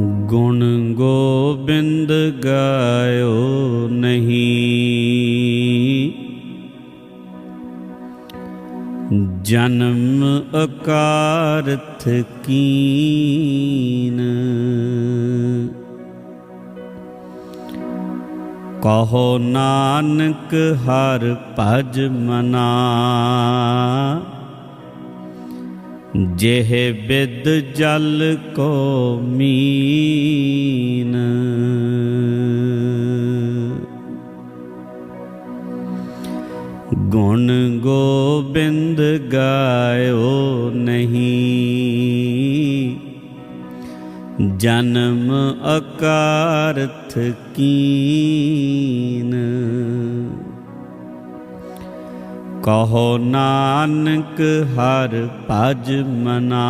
ਗੁਣ ਗੋਬਿੰਦ ਗਾਇਓ ਨਹੀਂ। ਜਨਮ ਅਕਾਰਥ ਕੀਨ। ਕਹੋ ਨਾਨਕ ਹਰ ਭਜ ਮਨਾ। ਜਿਹ ਬਿਦ ਜਲ ਕੋ ਮੀਨ। ਗੁਣ ਗੋਬਿੰਦ ਗਾਇਓ ਨਹੀਂ। ਜਨਮ ਅਕਾਰਥ ਕੀਨ। ਕਹੋ ਨਾਨਕ ਹਰ ਭਜ ਮਨਾ।